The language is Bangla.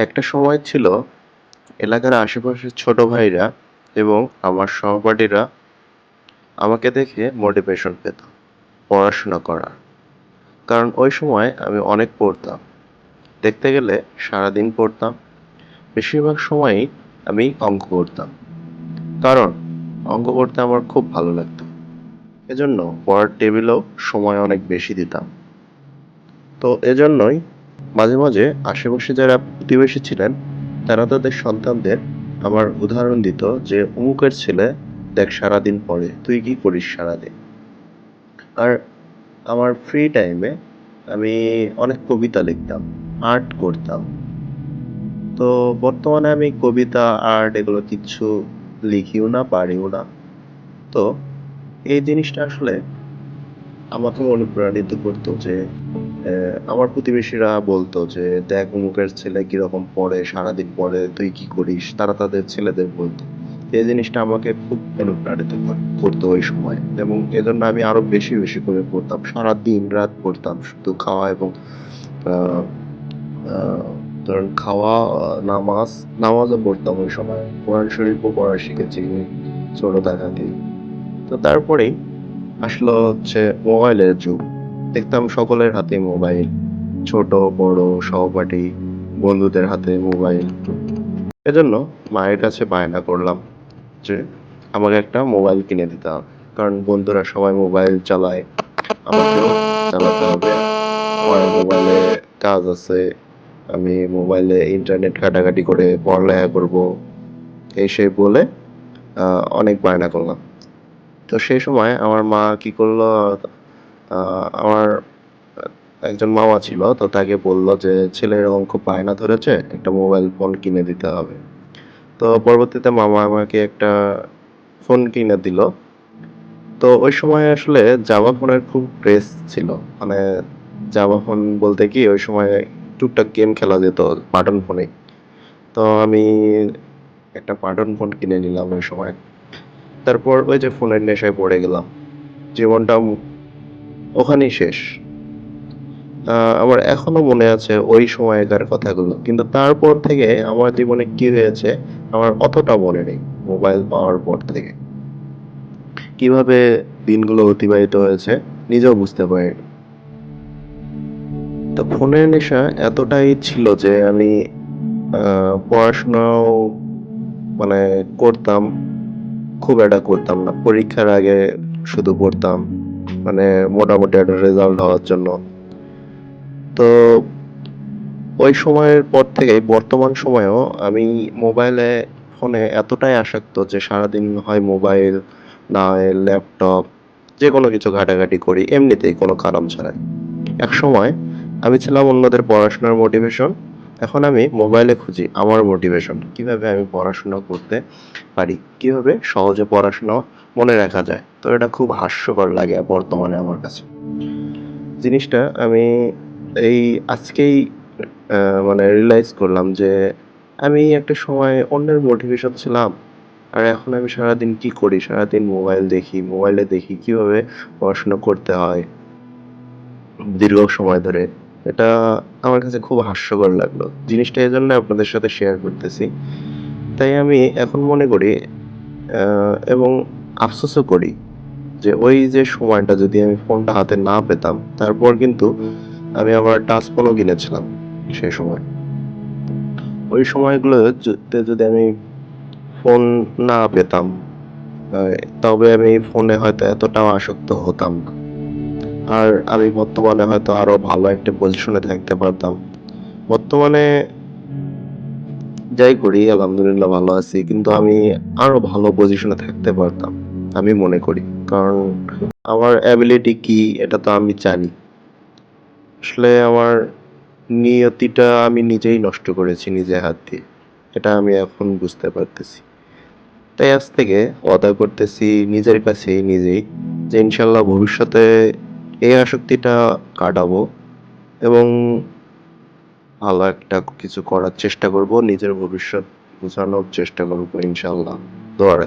একটা সময় ছিল এলাকার আশেপাশের ছোট ভাইরা এবং আমার সহপাঠীরা আমাকে দেখে মোটিভেশন পেত পড়াশোনা করার। কারণ ওই সময় আমি অনেক পড়তাম। দেখতে গেলে সারাদিন পড়তাম। বেশিরভাগ সময়ই আমি অঙ্ক করতাম। কারণ অঙ্ক করতে আমার খুব ভালো লাগতো। এজন্য পড়ার টেবিলেও সময় অনেক বেশি দিতাম। তো এজন্যই মাঝে মাঝে আশেপাশে যারা প্রতিবেশী ছিলেন, তারা তাদের সন্তানদের আমার উদাহরণ দিত যে, অমুকের ছেলে দেখ সারাদিন পরে তুই কি করিস সারাদিন? আর আমার ফ্রি টাইমে আমি অনেক কবিতা লিখতাম আর্ট করতাম। তো বর্তমানে আমি কবিতা আর্ট এগুলো কিচ্ছু লিখিও না, পারিও না। তো এই জিনিসটা আসলে আমাকে অনুপ্রাণিত করতো যে আমার প্রতিবেশীরা বলতো যে, দেখ, অমুকের ছেলে কীরকম পড়ে, সারাদিন পড়ে, তুই কি করিস? তারা তাদের ছেলেদের বলতো। এই জিনিসটা আমাকে খুব অনুপ্রাণিত কর- করতো ওই সময়। এবং এজন্য আমি আরও বেশি বেশি করে পড়তাম। সারা দিন রাত পড়তাম শুধু খাওয়া এবং ধরেন খাওয়া, নামাজ, নামাজও পড়তাম ওই সময়। কোরআন শরীফও পড়া শিখেছি ছোট থাকাতেই তো তারপরেই আসলো হচ্ছে মোবাইলের যুগ। দেখতাম সকলের হাতে মোবাইল, ছোট, বড়, সহপাঠী, বন্ধুদের হাতে মোবাইল। এজন্য মায়ের কাছে বায়না করলাম যে, আমাকে একটা মোবাইল কিনে দিতে হবে, কারণ বন্ধুরা সবাই মোবাইল চালায়, আমাকেও চালাতে হবে। আমার মোবাইলে কাজ আছে, আমি মোবাইলে ইন্টারনেট ঘাটাঘাটি করে পড়ালেখা করব। এই সেই বলে অনেক বায়না করলাম। তো সেই সময় আমার মা কি করল আমার একজন মামা ছিল, তো তাকে বলল যে ছেলের এরকম খুব বায়না ধরেছে, একটা মোবাইল ফোন কিনে দিতে হবে। তো পরবর্তীতে মামা আমাকে একটা ফোন কিনে দিল। তো ওই সময় আসলে জাভা ফোনের খুব ক্রেজ ছিল। মানে জাভা ফোন বলতে কি, ওই সময় টুকটাক গেম খেলা যেত বাটন ফোনে তো আমি একটা বাটন ফোন কিনে নিলাম ওই সময়। তারপর ওই যে ফোনের নেশায় পড়ে গেলাম। জীবনটা ওখানেই শেষ। আমার এখনও মনে আছে ওই সময়কার কথাগুলো। কিন্তু তারপর থেকে আমার জীবনে কি হয়েছে, আমার অতটা মনে নেই মোবাইল পাওয়ার পর থেকে। কীভাবে দিনগুলো অতিবাহিত হয়েছে, নিজেও বুঝতে পারিনি। তো ফোনের নেশা এতটাই ছিল যে আমি পড়াশোনাও মানে করতাম, খুব একটা করতাম না। পরীক্ষার আগে শুধু পড়তাম। মানে মোটামুটি একটা রেজাল্ট হওয়ার জন্য। তো ওই সময়ের পর থেকে, বর্তমান সময়েও আমি মোবাইলে ফোনে এতটাই আসক্ত যে সারাদিন হয় মোবাইল না হয় ল্যাপটপ যে কোনো কিছু ঘাটাঘাটি করি, এমনিতেই কোনো কারণ ছাড়াই। এক সময় আমি ছিলাম অন্যদের পড়াশোনার মোটিভেশন এখন আমি মোবাইলে খুঁজি আমার মোটিভেশন কীভাবে আমি পড়াশোনা করতে পারি, কীভাবে সহজে পড়াশোনা মনে রাখা যায়। তো এটা খুব হাস্যকর লাগে বর্তমানে আমার কাছে। জিনিসটা আমি এই আজকেই মানে রিয়েলাইজ করলাম যে আমি একটা সময় অন্যের মোটিভেশন ছিলাম। আর এখন আমি সারাদিন কি করি? সারাদিন মোবাইল দেখি মোবাইলে দেখি কীভাবে পড়াশোনা করতে হয়। দীর্ঘ সময় ধরে। এটা আমার কাছে খুব হাস্যকর লাগল। জিনিসটা এই জন্য আপনাদের সাথে শেয়ার করতেছি। তাই আমি এখন মনে করি এবং আফসোসও করি যে ওই যে সময়টা যদি আমি ফোনটা হাতে না পেতাম, তারপর কিন্তু আমি আবার টাচ ফোনও কিনেছিলাম সেই সময়। ওই সময়গুলো যদি আমি ফোন না পেতাম তবে আমি ফোনে হয়তো এতটাও আসক্ত হতাম। না আর আমি বর্তমানে হয়তো আরও ভালো একটা পজিশনে থাকতে পারতাম। বর্তমানে যাই করি, আলহামদুলিল্লাহ ভালো আছি, কিন্তু আমি আরও ভালো পজিশনে থাকতে পারতাম। আমি মনে করি। কারণ আমার অ্যাবিলিটি কি এটা তো আমি জানি। আসলে আমার নিয়তিটা আমি নিজেই নষ্ট করেছি নিজে হাত দিয়ে। এটা আমি এখন বুঝতে পারতেছি। তাই আজ থেকে ওয়াদা করতেছি নিজের কাছেই নিজেই যে ইনশাল্লাহ ভবিষ্যতে এই আসক্তিটা কাটাবো এবং ভালো একটা কিছু করার চেষ্টা করব, নিজের ভবিষ্যৎ বোঝানোর চেষ্টা করব ইনশাল্লাহ। দোয়ারে